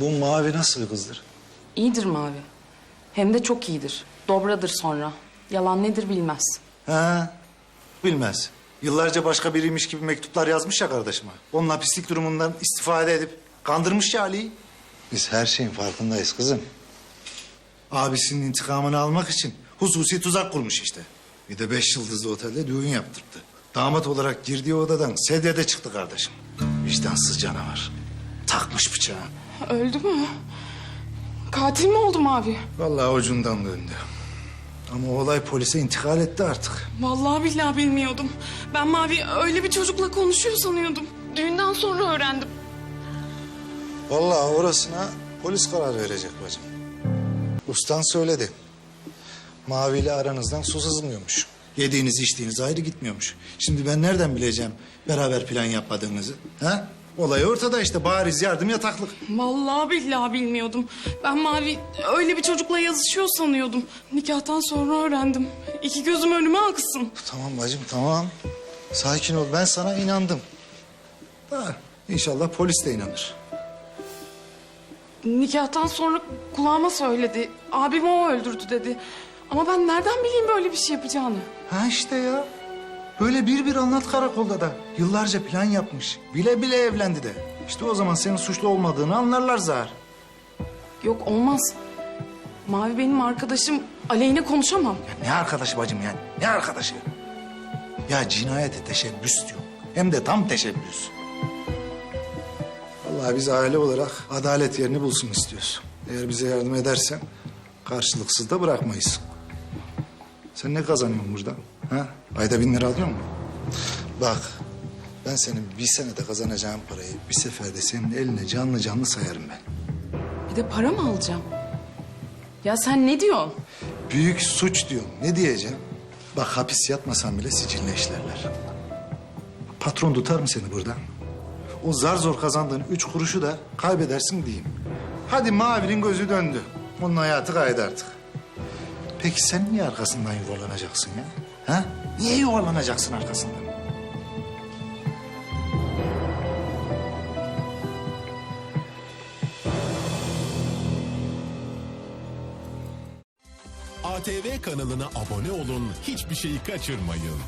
Bu mavi nasıl bir kızdır? İyidir Mavi. Hem de çok iyidir. Dobradır sonra. Yalan nedir bilmez. Ha, bilmez. Yıllarca başka biriymiş gibi mektuplar yazmış ya kardeşime. Onun hapislik durumundan istifade edip kandırmış ya Ali'yi. Biz her şeyin farkındayız kızım. Abisinin intikamını almak için hususi tuzak kurmuş işte. Bir de beş yıldızlı otelde düğün yaptırdı. Damat olarak girdiği odadan sedyede çıktı kardeşim. Vicdansız canavar. Takmış bıçağı. Öldü mü? Katil mi oldu Mavi? Vallahi ucundan döndü. Ama olay polise intikal etti artık. Vallahi billahi bilmiyordum. Ben Mavi öyle bir çocukla konuşuyor sanıyordum. Düğünden sonra öğrendim. Vallahi orasına polis karar verecek bacım. Ustan söyledi. Mavi ile aranızdan su sızmıyormuş. Yediğiniz içtiğiniz ayrı gitmiyormuş. Şimdi ben nereden bileceğim beraber plan yapmadığınızı? Ha? Olay ortada işte bariz yardım yataklık. Vallahi billahi bilmiyordum. Ben Mavi öyle bir çocukla yazışıyor sanıyordum. Nikahtan sonra öğrendim. İki gözüm önüme aksın. Tamam bacım tamam. Sakin ol ben sana inandım. Ha, inşallah polis de inanır. Nikahtan sonra kulağıma söyledi. Abim o öldürdü dedi. Ama ben nereden bileyim böyle bir şey yapacağını? Ha işte ya. Böyle bir bir anlat karakolda da. Yıllarca plan yapmış. Bile bile evlendi de. İşte o zaman senin suçlu olmadığını anlarlar zar. Yok olmaz. Mavi benim arkadaşım. Aleyhine konuşamam. Ya ne arkadaşı bacım yani? Ne arkadaşı? Ya cinayete teşebbüs diyor. Hem de tam teşebbüs. Vallahi biz aile olarak adalet yerini bulsun istiyoruz. Eğer bize yardım edersen karşılıksız da bırakmayız. Sen ne kazanıyorsun burada? Ha? Ayda bin lira alıyor musun? Bak ben senin bir senede kazanacağın parayı bir seferde senin eline canlı canlı sayarım ben. Bir de para mı alacağım? Ya sen ne diyorsun? Büyük suç diyorum. Ne diyeceğim? Bak hapis yatmasan bile sicille işlerler. Patron tutar mı seni burada? O zar zor kazandığın üç kuruşu da kaybedersin diyeyim. Hadi Mavi'nin gözü döndü. Onun hayatı kaydı artık. Peki sen niye arkasından yuvarlanacaksın ya? Ha? Niye yuvarlanacaksın arkasından? ATV kanalına abone olun, hiçbir şeyi kaçırmayın.